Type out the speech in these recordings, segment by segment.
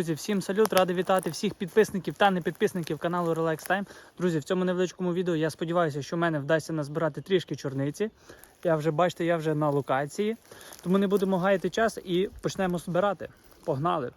друзі, всім салют, радий вітати всіх підписників та не підписників каналу Relax Time. Друзі, в цьому невеличкому відео я сподіваюся, що в мене вдасться назбирати трішки чорниці. Я вже бачите, я вже на локації. Тому не будемо гаяти час і почнемо збирати. Погнали!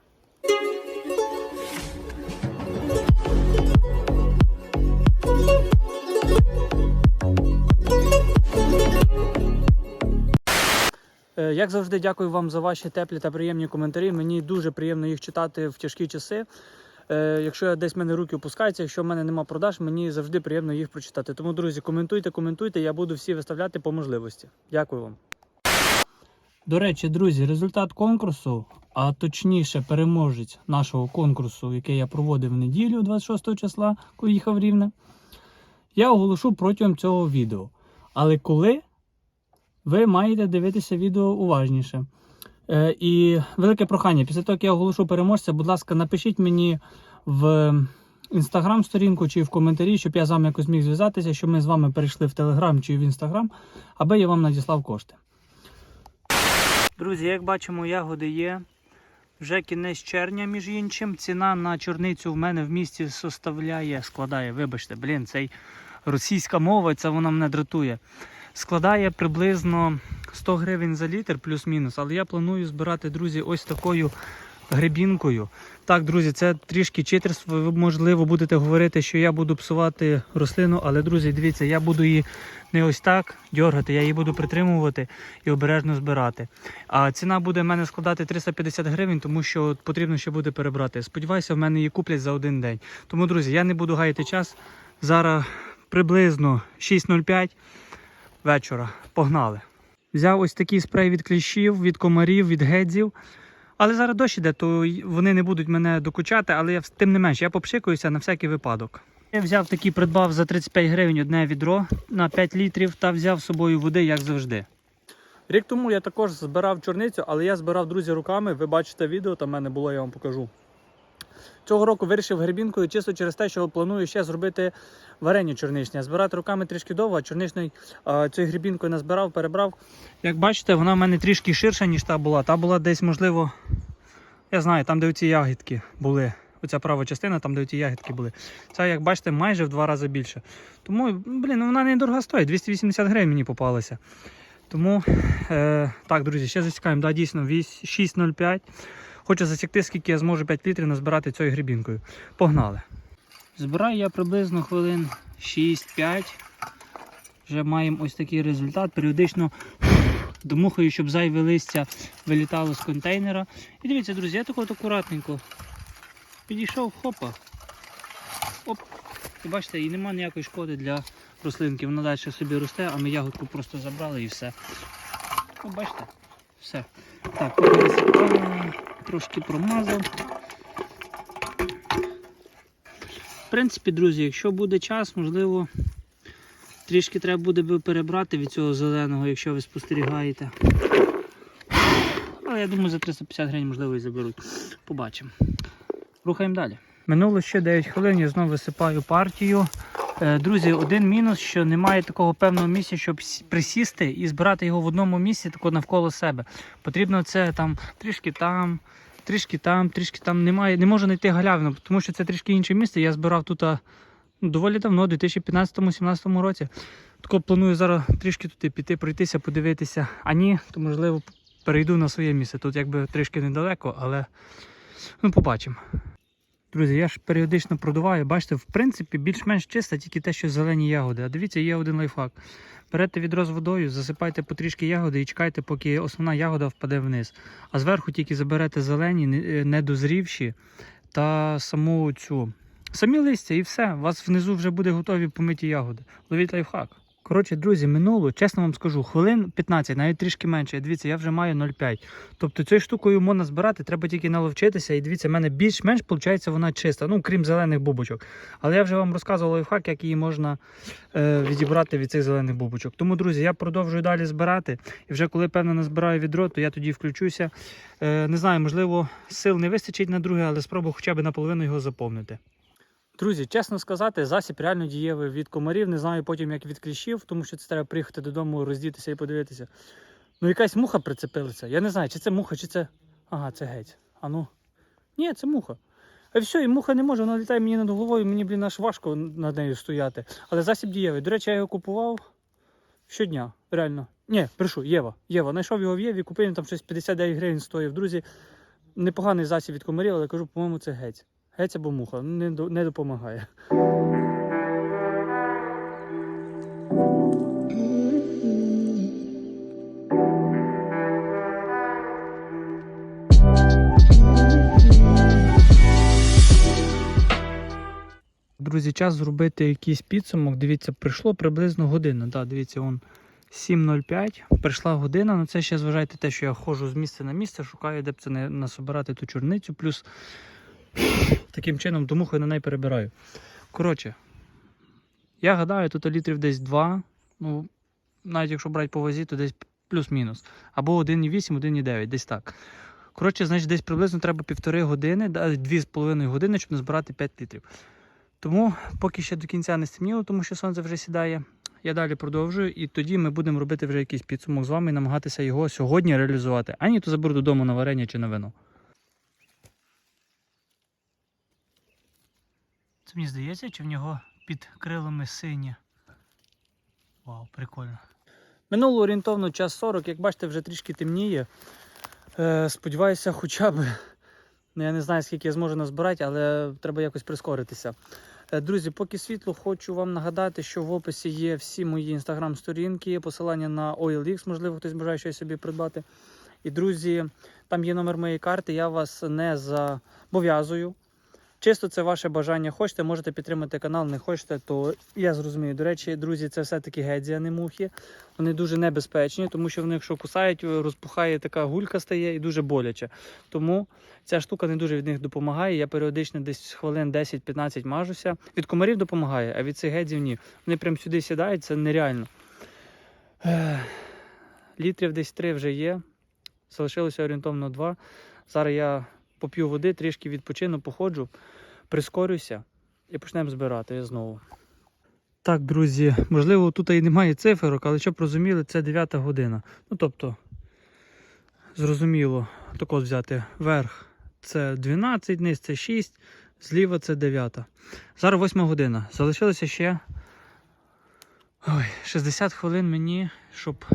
Як завжди, дякую вам за ваші теплі та приємні коментарі. Мені дуже приємно їх читати в тяжкі часи. Е, Якщо десь в мене руки опускаються, якщо в мене нема продаж, мені завжди приємно їх прочитати. Тому, друзі, коментуйте, коментуйте, я буду всі виставляти по можливості. Дякую вам. До речі, друзі, результат конкурсу, а точніше, переможець нашого конкурсу, який я проводив в неділю 26 числа, коли їхав Рівне, я оголошу протягом цього відео. Але коли ви маєте дивитися відео уважніше. Е, і велике прохання, після того, як я оголошу переможця, будь ласка, напишіть мені в інстаграм-сторінку чи в коментарі, щоб я з вами якось міг зв'язатися, щоб ми з вами перейшли в Телеграм чи в Інстаграм, аби я вам надіслав кошти. Друзі, як бачимо, ягоди є. Вже кінець червня, між іншим. Ціна на чорницю в мене в місті составляє, складає, вибачте, блін, цей російська мова, це вона мене дратує. Складає приблизно 100 гривень за літр, плюс-мінус. Але я планую збирати, друзі, ось такою гребінкою. Так, друзі, це трішки читерство. Ви, можливо, будете говорити, що я буду псувати рослину, але, друзі, дивіться, я буду її не ось так дергати, я її буду притримувати і обережно збирати. А ціна буде в мене складати 350 гривень, тому що потрібно ще буде перебрати. Сподіваюся, в мене її куплять за один день. Тому, друзі, я не буду гаяти час. Зараз приблизно 6.05 вечора. Погнали. Взяв ось такий спрей від кліщів, від комарів, від гедзів. Але зараз дощ іде, то вони не будуть мене докучати, але я тим не менш я попшикуюся на всякий випадок. Я взяв такий, придбав за 35 гривень одне відро на 5 літрів та взяв з собою води, як завжди. Рік тому я також збирав чорницю, але я збирав друзі руками. Ви бачите відео, там в мене було, я вам покажу. Цього року вирішив гребінкою чисто через те, що планую ще зробити варення чорничне. Збирати руками трішки довго, а чорничний цією гребінкою назбирав, перебрав. Як бачите, вона в мене трішки ширша, ніж та була. Та була десь, можливо, я знаю, там, де оці ягідки були. Оця права частина, там, де оці ягідки були. Ця, як бачите, майже в два рази більше. Тому, блін, ну вона недорого стоїть, 280 гривень мені попалася. Тому, е, так, друзі, ще засікаємо. Да, дійсно, 6,05. Хочу засікти, скільки я зможу 5 літрів назбирати цією грібінкою. Погнали. Збираю я приблизно хвилин 6-5. Вже маємо ось такий результат. Періодично домухаю, щоб зайве листя вилітало з контейнера. І дивіться, друзі, я так от акуратненько підійшов, хопа. Оп. І бачите, і нема ніякої шкоди для рослинки. Вона далі собі росте, а ми ягодку просто забрали і все. О, бачите? Все. Так, трошки промазав. В принципі, друзі, якщо буде час, можливо, трішки треба буде би перебрати від цього зеленого, якщо ви спостерігаєте. Але я думаю, за 350 гривень, можливо, і заберуть. Побачимо. Рухаємо далі. Минуло ще 9 хвилин, я знову висипаю партію. Е, Друзі, один мінус, що немає такого певного місця, щоб присісти і збирати його в одному місці тако навколо себе. Потрібно це там трішки там, трішки там, трішки там. Немає, не можу знайти галявину, тому що це трішки інше місце. Я збирав тут ну, доволі давно, у 2015-2017 році. Тако планую зараз трішки туди піти, пройтися, подивитися. А ні, то можливо перейду на своє місце. Тут якби трішки недалеко, але ну, побачимо. Друзі, я ж періодично продуваю. Бачите, в принципі, більш-менш чисто, тільки те, що зелені ягоди. А дивіться, є один лайфхак. Берете відро з водою, засипайте потрішки ягоди і чекайте, поки основна ягода впаде вниз. А зверху тільки заберете зелені, е, недозрівші та саму цю. Самі листя і все. У вас внизу вже буде готові помиті ягоди. Ловіть лайфхак. Коротше, друзі, минуло, чесно вам скажу, хвилин 15, навіть трішки менше. Дивіться, я вже маю 0,5. Тобто цією штукою можна збирати, треба тільки наловчитися. І дивіться, в мене більш-менш виходить вона чиста, ну крім зелених бубочок. Але я вже вам розказував лайфхак, як її можна е, відібрати від цих зелених бубочок. Тому, друзі, я продовжую далі збирати. І вже коли певно назбираю відро, то я тоді включуся. Е, не знаю, можливо, сил не вистачить на друге, але спробую хоча б наполовину його заповнити. Друзі, чесно сказати, засіб реально дієвий від комарів. Не знаю потім, як від кліщів, тому що це треба приїхати додому, роздітися і подивитися. Ну, якась муха прицепилася. Я не знаю, чи це муха, чи це. Ага, це геть. А ну. Ні, це муха. А все, і муха не може, вона літає мені над головою, мені, блін, аж важко над нею стояти. Але засіб дієвий. До речі, я його купував щодня. Реально. Ні, прошу, Єва. Єва. Знайшов його в Єві, купив там щось 59 гривень стоїв. Друзі, непоганий засіб від комарів, але кажу, по-моєму, це геть. Геть або муха. Не, не допомагає. Друзі, час зробити якийсь підсумок. Дивіться, прийшло приблизно година. Да, дивіться, он 7.05. Прийшла година. Ну це ще зважайте те, що я ходжу з місця на місце, шукаю, де б це не насобирати ту чорницю. Плюс таким чином домухою на неї перебираю. Коротше, я гадаю, тут літрів десь 2. Ну, навіть якщо брати по вазі, то десь плюс-мінус. Або 1,8, 1,9, десь так. Коротше, значить, десь приблизно треба півтори години, да, 2,5 години, щоб назбирати 5 літрів. Тому поки ще до кінця не стемніло, тому що сонце вже сідає. Я далі продовжую, і тоді ми будемо робити вже якийсь підсумок з вами і намагатися його сьогодні реалізувати. А ні, то заберу додому на варення чи на вино. Це мені здається, чи в нього під крилами синє. Вау, прикольно. Минуло орієнтовно час 40, як бачите, вже трішки темніє. Е, сподіваюся, хоча б. Ну, я не знаю, скільки я зможу назбирати, але треба якось прискоритися. Е, Друзі, поки світло, хочу вам нагадати, що в описі є всі мої інстаграм-сторінки, посилання на OLX, можливо, хтось бажає щось собі придбати. І, друзі, там є номер моєї карти, я вас не зобов'язую. Чисто це ваше бажання. Хочете, можете підтримати канал, не хочете, то я зрозумію. До речі, друзі, це все-таки гедзі, а не мухи. Вони дуже небезпечні, тому що вони, якщо кусають, розпухає така гулька стає і дуже боляче. Тому ця штука не дуже від них допомагає. Я періодично десь хвилин 10-15 мажуся. Від комарів допомагає, а від цих гедзів ні. Вони прям сюди сідають, це нереально. Літрів десь 3 вже є. Залишилося орієнтовно 2. Зараз я поп'ю води, трішки відпочину, походжу, прискорюся і почнемо збирати знову. Так, друзі, можливо, тут і немає циферок, але щоб розуміли, це 9 година. Ну, тобто, зрозуміло, так от взяти верх це 12, низ це 6, зліва це 9. Зараз 8 година. Залишилося ще ой, 60 хвилин мені, щоб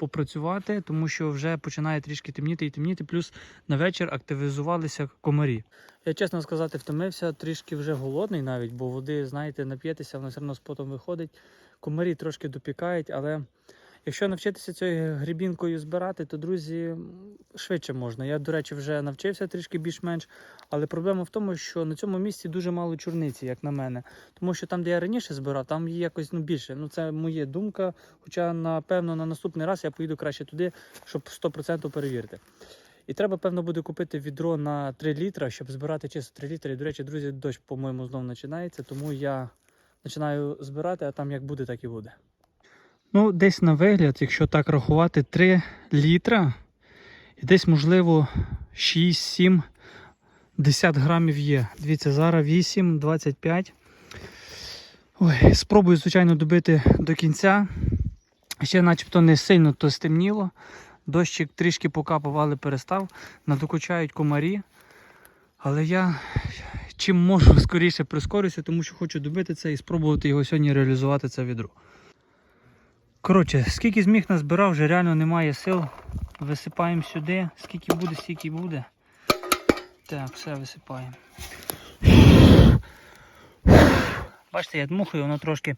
попрацювати, тому що вже починає трішки темніти і темніти, плюс на вечір активізувалися комарі. Я чесно сказати, втомився, трішки вже голодний навіть, бо води, знаєте, нап'єтеся, воно все одно з потом виходить. Комарі трошки допікають, але якщо навчитися цією грібінкою збирати, то, друзі, швидше можна. Я, до речі, вже навчився трішки більш-менш, але проблема в тому, що на цьому місці дуже мало чорниці, як на мене. Тому що там, де я раніше збирав, там її якось ну, більше. Ну, це моя думка. Хоча, напевно, на наступний раз я поїду краще туди, щоб 100% перевірити. І треба, певно, буде купити відро на 3 літра, щоб збирати чисто 3 літри. І, до речі, друзі, дощ, по-моєму, знову починається, тому я починаю збирати, а там як буде, так і буде. Ну, десь на вигляд, якщо так рахувати, 3 літра, і десь, можливо, 6-7 10 грамів є. Дивіться, зараз 8, 25. Ой, спробую, звичайно, добити до кінця. Ще начебто не сильно то стемніло. Дощик трішки покапав, але перестав. Надокучають комарі. Але я чим можу скоріше прискорюся, тому що хочу добити це і спробувати його сьогодні реалізувати це відро. Коротше, скільки зміг назбирав, вже реально немає сил. Висипаємо сюди. Скільки буде, стільки буде. Так, все висипаємо. Бачите, я дмухаю, воно трошки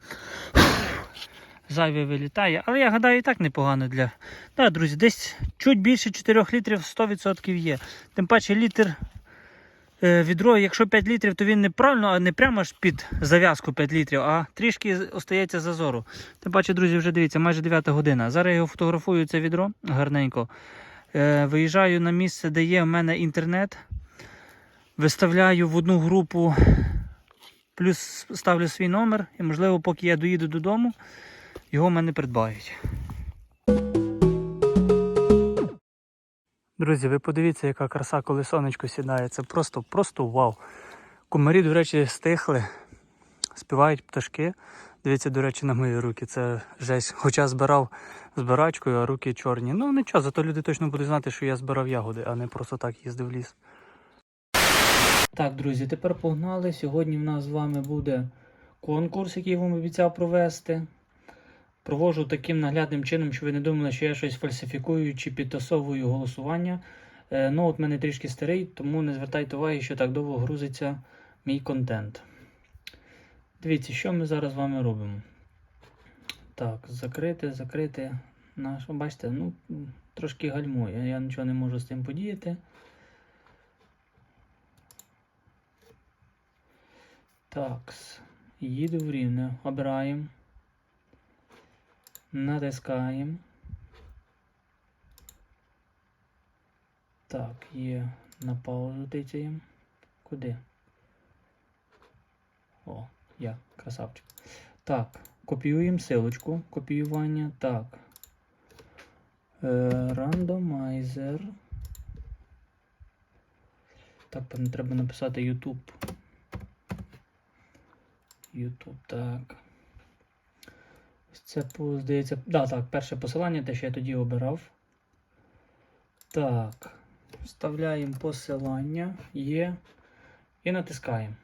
зайве вилітає. Але я гадаю, і так непогано для. Так, друзі, десь чуть більше 4 літрів 100% є. Тим паче літр відро, якщо 5 літрів, то він не правильно, а не прямо ж під зав'язку 5 літрів, а трішки остається зазору. Тим паче, друзі, вже дивіться, майже 9 година. Зараз я його фотографую це відро гарненько. Е, Виїжджаю на місце, де є в мене інтернет. Виставляю в одну групу, плюс ставлю свій номер, і, можливо, поки я доїду додому, його в мене придбають. Друзі, ви подивіться, яка краса, коли сонечко сідає. Це просто, просто вау. Комарі, до речі, стихли, співають пташки. Дивіться, до речі, на мої руки. Це жесть. Хоча збирав збирачкою, а руки чорні. Ну нічого, зато люди точно будуть знати, що я збирав ягоди, а не просто так їздив в ліс. Так, друзі, тепер погнали. Сьогодні в нас з вами буде конкурс, який я вам обіцяв провести. Провожу таким наглядним чином, щоб ви не думали, що я щось фальсифікую чи підтасовую голосування. Е, ну, от мене трішки старий, тому не звертайте уваги, що так довго грузиться мій контент. Дивіться, що ми зараз з вами робимо. Так, закрити, закрити наш. Бачите, ну, трошки гальмує. Я нічого не можу з цим подіяти. Так, їду в рівне. Обираємо. Натискаємо. Так, є на паузу тицяємо. Куди? О, я, красавчик. Так, копіюємо силочку копіювання. Так. Е, рандомайзер. Так, треба написати YouTube. YouTube, так. Це, здається, да, так, перше посилання, те, що я тоді обирав. Так. Вставляємо посилання, є. І натискаємо.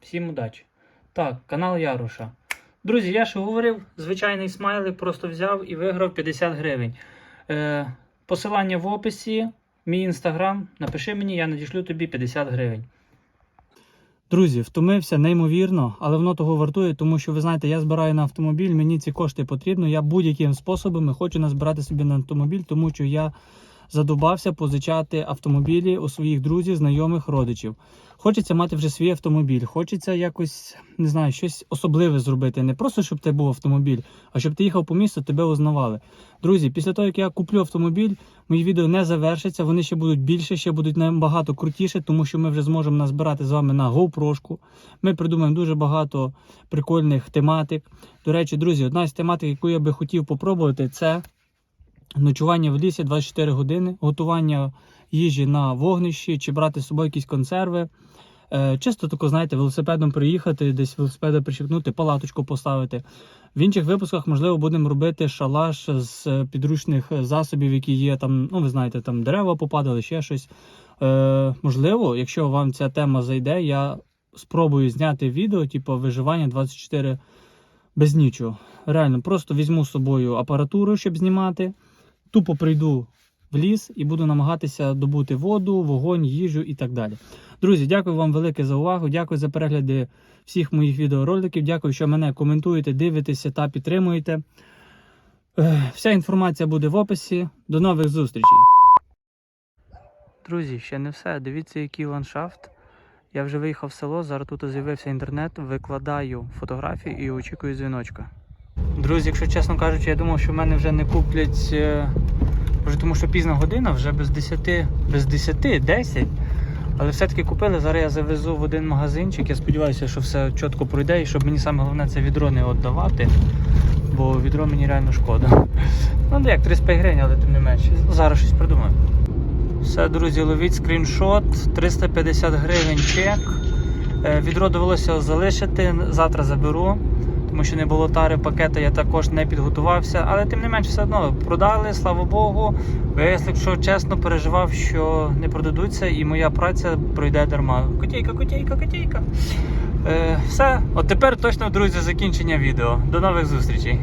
Всім удачі. Так, канал Яруша. Друзі, я ж говорив, звичайний смайлик просто взяв і виграв 50 гривень. Е, посилання в описі, мій інстаграм. Напиши мені, я надішлю тобі 50 гривень. Друзі, втомився неймовірно, але воно того вартує, тому що ви знаєте, я збираю на автомобіль, мені ці кошти потрібно. Я будь-яким способом хочу назбирати собі на автомобіль, тому що я задубався позичати автомобілі у своїх друзів, знайомих, родичів. Хочеться мати вже свій автомобіль, хочеться якось не знаю, щось особливе зробити. Не просто щоб ти був автомобіль, а щоб ти їхав по місту, тебе узнавали. Друзі, після того як я куплю автомобіль, мої відео не завершаться. Вони ще будуть більше, ще будуть набагато крутіше, тому що ми вже зможемо назбирати з вами на GoPro. Ми придумаємо дуже багато прикольних тематик. До речі, друзі, одна з тематик, яку я би хотів попробувати, це ночування в лісі 24 години, готування їжі на вогнищі чи брати з собою якісь консерви. Е, Чисто тако, знаєте, велосипедом приїхати, десь велосипеда прищепнути, палаточку поставити. В інших випусках, можливо, будемо робити шалаш з е, підручних засобів, які є там, ну ви знаєте, там дерева попадали, ще щось. Е, можливо, якщо вам ця тема зайде, я спробую зняти відео, типу виживання 24 без нічого. Реально, просто візьму з собою апаратуру, щоб знімати. Тупо прийду в ліс і буду намагатися добути воду, вогонь, їжу і так далі. Друзі, дякую вам велике за увагу. Дякую за перегляди всіх моїх відеороликів. Дякую, що мене коментуєте, дивитеся та підтримуєте. Вся інформація буде в описі. До нових зустрічей. Друзі, ще не все. Дивіться, який ландшафт. Я вже виїхав в село, зараз тут з'явився інтернет, викладаю фотографії і очікую дзвіночка. Друзі, якщо чесно кажучи, я думав, що в мене вже не куплять, е, вже тому що пізна година, вже без 10, без 10, 10. Але все-таки купили. Зараз я завезу в один магазинчик. Я сподіваюся, що все чітко пройде і щоб мені саме головне це відро не віддавати, бо відро мені реально шкода. Ну як 35 гривень, але тим не менше. Зараз щось придумаю. Все, друзі, ловіть скріншот. 350 гривень чек. Е, Відро довелося залишити. Завтра заберу, тому що не було тари пакета, я також не підготувався. Але тим не менше, все одно продали, слава Богу. Бо я, якщо чесно, переживав, що не продадуться, і моя праця пройде дарма. Котейка, котейка, котейка. Е, все, от тепер точно, друзі, закінчення відео. До нових зустрічей.